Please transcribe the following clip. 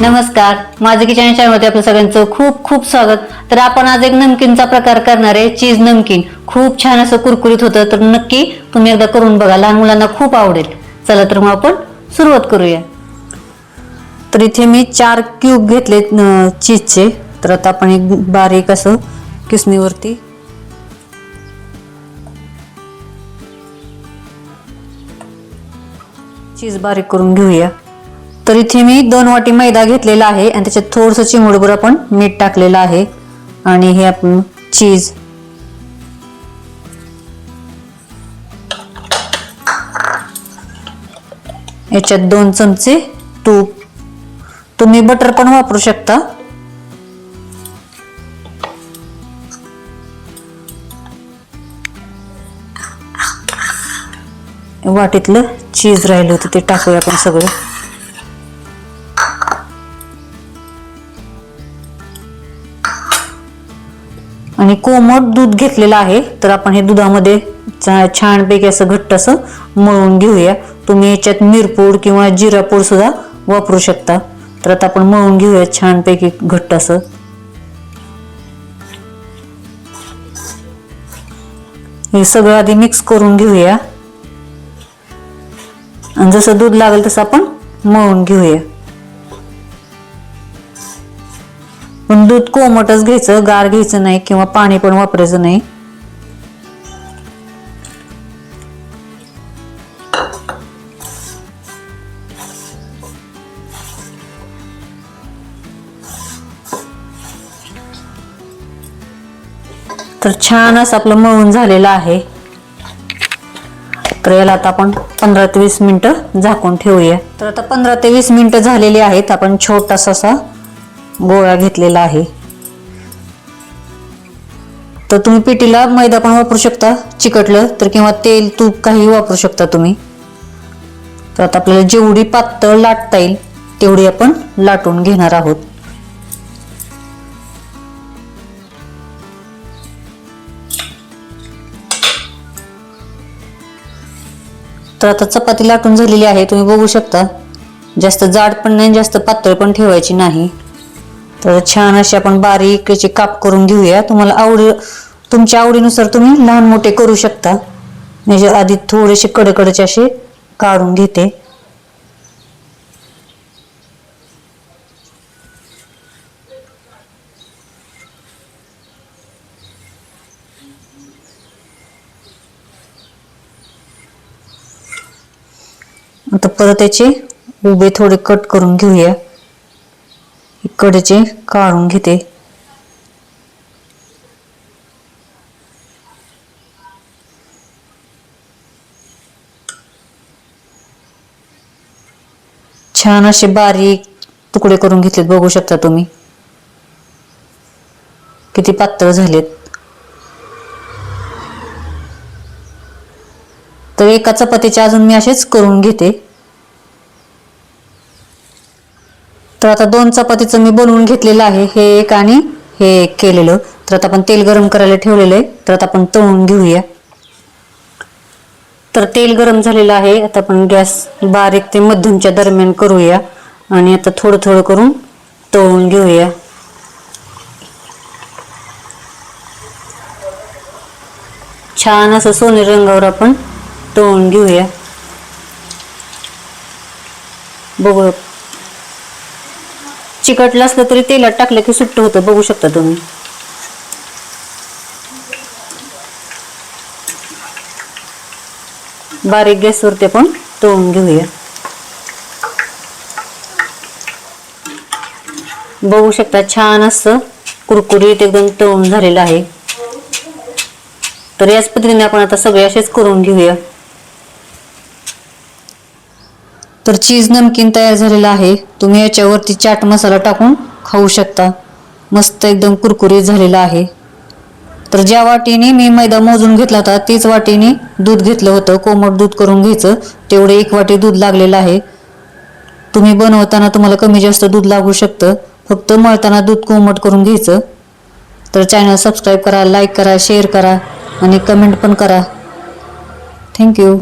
नमस्कार. माझं किचन चॅनलमध्ये आपलं सगळ्यांचं खूप खूप स्वागत. तर आपण आज एक नमकीनचा प्रकार करणार आहे चीज नमकीन. खूप छान असं कुरकुरीत होतं तर नक्की तुम्ही एकदा करून बघा. लहान मुलांना खूप आवडेल. चला तर मग आपण सुरुवात करूया. तर इथे मी चार क्यूब घेतले चीजचे. तर आता आपण एक बारीक असं किसणीवरती चीज बारीक करून घेऊया. तर इथे मी दोन वाटी मैदा घेतलेला आहे आणि त्याच्यात थोडंसं चिमुडभर आपण मीठ टाकलेलं आहे. आणि हे आपण चीज याच्यात दोन चमचे तूप. तुम्ही बटर पण वापरू शकता. वाटीतलं चीज राहिलं होतं ते टाकूया आपण सगळं. आणि कोमट दूध घेतलेलं आहे. तर आपण हे दुधामध्ये छानपैकी असं घट्ट असं मळून घेऊया. तुम्ही याच्यात मिरपूड किंवा जिरापूड सुद्धा वापरू शकता. तर आता आपण मळून घेऊया छानपैकी घट्ट असं. हे सगळं आधी मिक्स करून घेऊया. आणि जसं दूध लागेल तसं आपण मळून घेऊया. पण दूध कोमटच घ्यायचं गार घ्यायचं नाही किंवा पाणी पण वापरायचं नाही. तर छान असं आपलं मळून झालेलं आहे. तर याला आता आपण पंधरा ते वीस मिनिटं झाकून ठेवूया. तर आता पंधरा ते वीस मिनिटं झालेली आहेत आपण छोटासा असा गोळा घेतलेला आहे. तर तुम्ही पिठीला मैदा पण वापरू शकता चिकटलं तर किंवा तेल तूप काही वापरू शकता तुम्ही. तर आता आपल्याला जेवढी पातळ लाटता येईल तेवढी आपण लाटून घेणार आहोत. तर आता चपाती लाटून झालेली आहे तुम्ही बघू शकता. जास्त जाड पण नाही जास्त पातळ पण ठेवायची नाही. तर छान असे आपण बारीक याचे काप करून घेऊया. तुम्हाला आवडी तुमच्या आवडीनुसार तुम्ही लहान मोठे करू शकता. म्हणजे आधी थोडेसे कडकडचे असे काढून घेते. आता परत याचे उभे थोडे कट करून घेऊया. इकडचे काढून घेते. छान असे बारीक तुकडे करून घेतलेत बघू शकता तुम्ही. किती पातळ झालेत. तर एका चपातीचे अजून मी असेच करून घेते. तर आता दोन चपातीचं मी बनवून घेतलेलं आहे. हे एक आणि हे एक केलेलं. तर आता आपण तेल गरम करायला ठेवलेलं आहे. तर आता आपण तळून घेऊया. तर तेल गरम झालेलं आहे. आता आपण गॅस बारीक ते मध्यमच्या दरम्यान करूया. आणि आता थोडं थोडं करून तळून घेऊया. छान असं सोनेरी रंगावर आपण तळून घेऊया. बघू चिकटलं असलं तरी तेलात टाकलं की सुट्ट होतं बघू शकता तुम्ही. बारीक गॅसवर ते पण तळून घेऊया. बघू शकता छान असं कुरकुरीत एकदम तळून झालेलं आहे. तर याच पद्धतीने आपण आता सगळे असेच करून घेऊया. तर चीज नमकीन तयार झालेलं आहे. तुम्ही याच्यावरती चाट मसाला टाकून खाऊ शकता. मस्त एकदम कुरकुरीत झालेला आहे. तर ज्या वाटीने मी मैदा मोजून घेतला होता तीच वाटीने दूध घेतलं होतं. कोमट दूध करून घ्यायचं. तेवढे एक वाटी दूध लागलेलं आहे. तुम्ही बनवताना तुम्हाला कमी जास्त दूध लागू शकतं. फक्त मळताना दूध कोमट करून घ्यायचं. तर चॅनल सबस्क्राईब करा लाईक करा शेअर करा आणि कमेंट पण करा. थँक्यू